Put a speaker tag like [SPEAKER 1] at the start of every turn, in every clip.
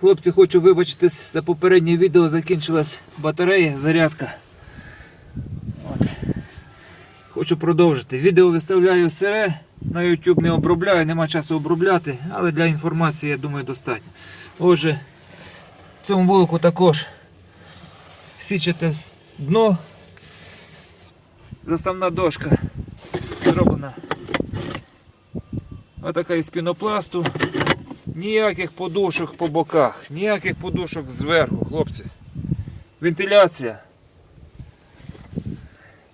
[SPEAKER 1] Хлопці, хочу вибачитись за попереднє відео, закінчилась батарея, зарядка. От. Хочу продовжити. Відео виставляю сире, на YouTube не обробляю, нема часу обробляти, але для інформації, я думаю, достатньо. Отже, в цьому вулику також січете дно. Заставна дошка зроблена. Отака із пінопласту. Ніяких подушок по боках, ніяких подушок зверху, хлопці. Вентиляція.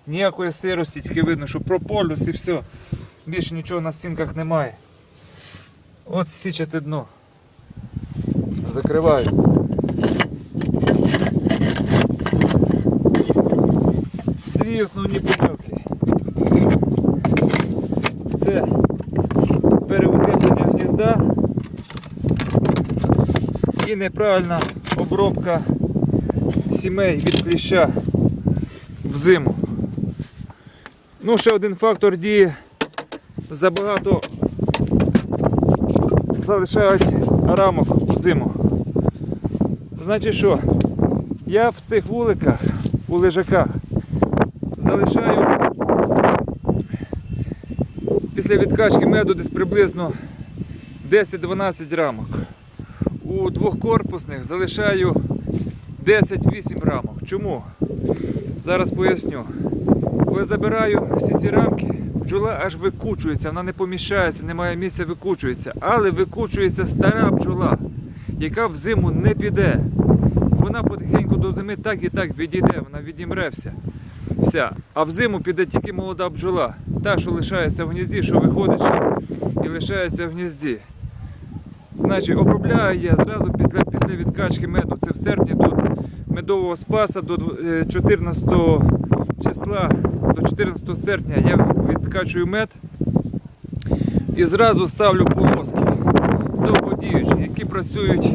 [SPEAKER 1] Ніякої сирості, тільки видно, що прополюс і все. Більше нічого на стінках немає. От січете дно. Закриваю. Дві основні помилки. Це переутеплення гнізда і неправильна обробка сімей від кліща взиму. Ну, ще один фактор діє. Забагато залишають рамок взиму. Значить що? Я в цих вуликах, у лежаках, залишаю після відкачки меду десь приблизно 10-12 рамок. У двохкорпусних залишаю 10-8 рамок. Чому? Зараз поясню. Коли забираю всі ці рамки, бджола аж викучується, вона не поміщається, немає місця, викучується. Але викучується стара бджола, яка взиму не піде. Вона потихеньку до зими так і так відійде, вона відімре вся. А взиму піде тільки молода бджола. Та, що лишається в гнізді, що виходить і лишається в гнізді. Значить, обробляю я зразу після, після відкачки меду. Це в серпні до медового спаса до е, 14 числа, до 14 серпня я відкачую мед і зразу ставлю полоски довгодіючі, які працюють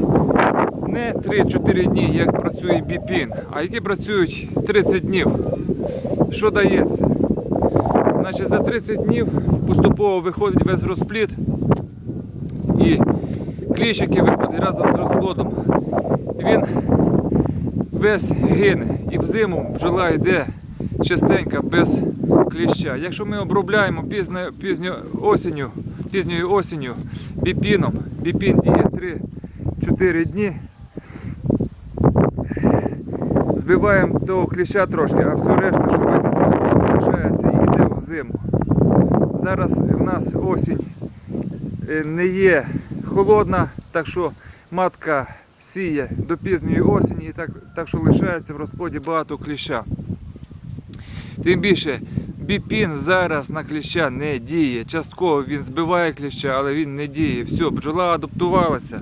[SPEAKER 1] не 3-4 дні, як працює біпін, а які працюють 30 днів. Що дається? Значить, за 30 днів поступово виходить весь розплід кліщ, який виходить разом з розплодом, він весь гине. І взиму бджола йде частенько без кліща. Якщо ми обробляємо пізно, пізньо осінню, пізньою осінню біпіном, біпін діє 3-4 дні, збиваємо того кліща трошки, а все решта, що вийде з розплоду, лишається і йде в зиму. Зараз в нас осінь е, не є холодна, так що матка сіє до пізньої осені, і так, так що лишається в розплоді багато кліща. Тим більше біпін зараз на кліща не діє. Частково він збиває кліща, але він не діє. Все, бджола адаптувалася.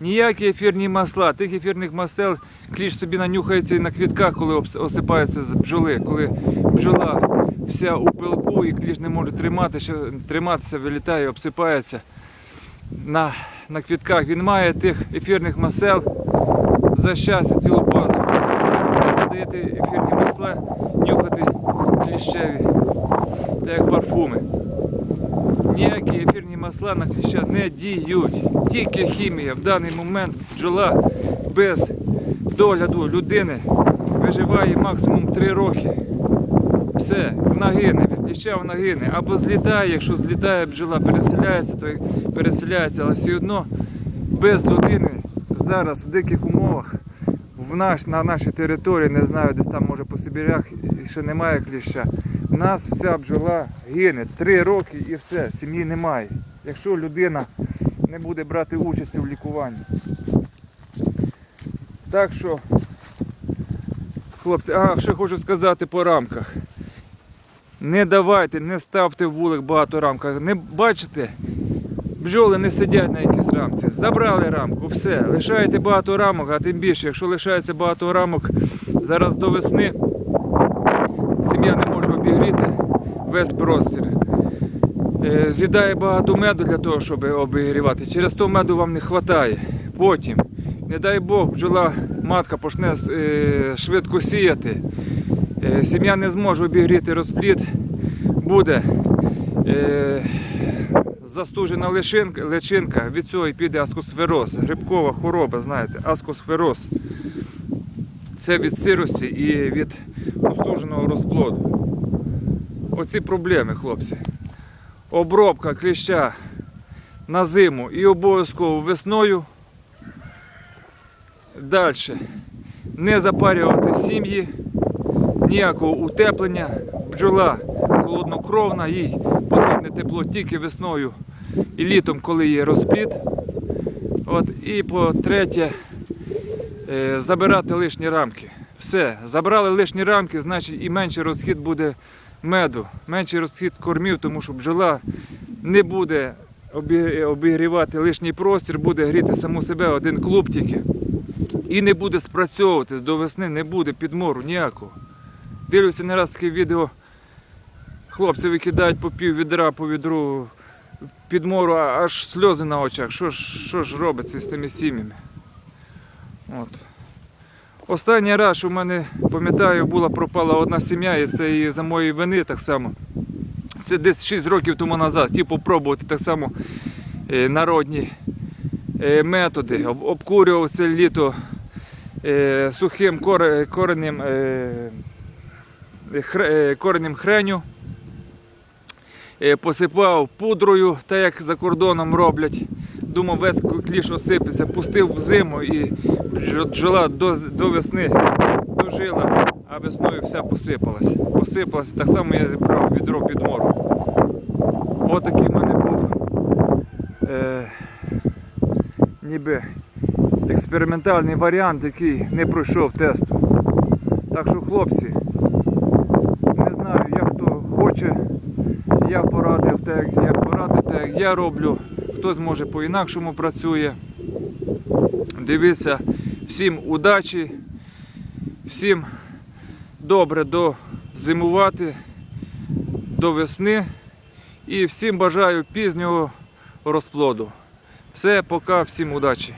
[SPEAKER 1] Ніякі ефірні масла, тих ефірних масел кліщ собі нанюхається і на квітках, коли осипається з бджоли, коли бджола вся у пилку і кліщ не може триматися, триматися, вилітає, обсипається на, на квітках. Він має тих ефірних масел за щастя цілу базу. Подаєте ефірні масла, нюхати кліщеві, так як парфуми. Ніякі ефірні масла на кліща не діють. Тільки хімія. В даний момент бджола без догляду людини виживає максимум 3 роки. Все, вона гине, кліща вона гине. Або злітає, якщо злітає бджола, переселяється, то переселяється, але все одно без людини зараз в диких умовах в наш, на нашій території, не знаю, десь там може по Сибірях ще немає кліща. У нас вся бджола гине. Три роки і все, сім'ї немає. Якщо людина не буде брати участі в лікуванні. Так що, хлопці, а ще хочу сказати по рамках. Не давайте, не ставте вулик багато рамках. Не бачите, бджоли не сидять на якійсь рамці. Забрали рамку, все. Лишаєте багато рамок, а тим більше, якщо лишається багато рамок зараз до весни, сім'я не може обігріти весь простір. Е, З'їдає багато меду для того, щоб обігрівати. Через то меду вам не вистачає. Потім, не дай Бог, бджола матка почне е, швидко сіяти. Е, Сім'я не зможе обігріти розплід, буде е, застужена личинка, від цього і піде аскосфероз, грибкова хвороба, знаєте, аскосфероз. Це від сирості і від простуженого розплоду. Оці проблеми, хлопці. Обробка кліща на зиму і обов'язково весною. Далі. Не запарювати сім'ї, ніякого утеплення. Бджола холоднокровна, їй потрібне тепло тільки весною і літом, коли є розплід. От, і по-третє, е, забирати лишні рамки. Все, забрали лишні рамки, значить і менший розхід буде меду, менший розхід кормів, тому що бджола не буде обігрівати лишній простір, буде гріти саму себе один клуб тільки. І не буде спрацьовуватись до весни, не буде підмору ніякого. Дивлюся не раз таке відео. Хлопці викидають по пів відра, по відру підмору, а аж сльози на очах. Що ж, що ж робиться з тими сім'ями? От. Останній раз, в мене, пам'ятаю, була пропала одна сім'я, і це і за моєї вини так само. Це десь 6 років тому назад. Хотів попробувати так само е, народні е, методи. Об- Обкурював це літо е, сухим коре- коренем, коренем хреню. Е, Посипав пудрою, так як за кордоном роблять. Думав, весь кліш осипеться, пустив в зиму і бджо- бджола до, до весни дожила, а весною вся посипалась. Посипалась, так само я зібрав відро підмору. Отакий в мене був е, ніби експериментальний варіант, який не пройшов тесту. Так що, хлопці, не знаю, як хто хоче, я порадив так, як порадив, так як я роблю. Хтось може по-інакшому працює. Дивіться, всім удачі, всім добре дозимувати до весни і всім бажаю пізнього розплоду. Все, пока, всім удачі.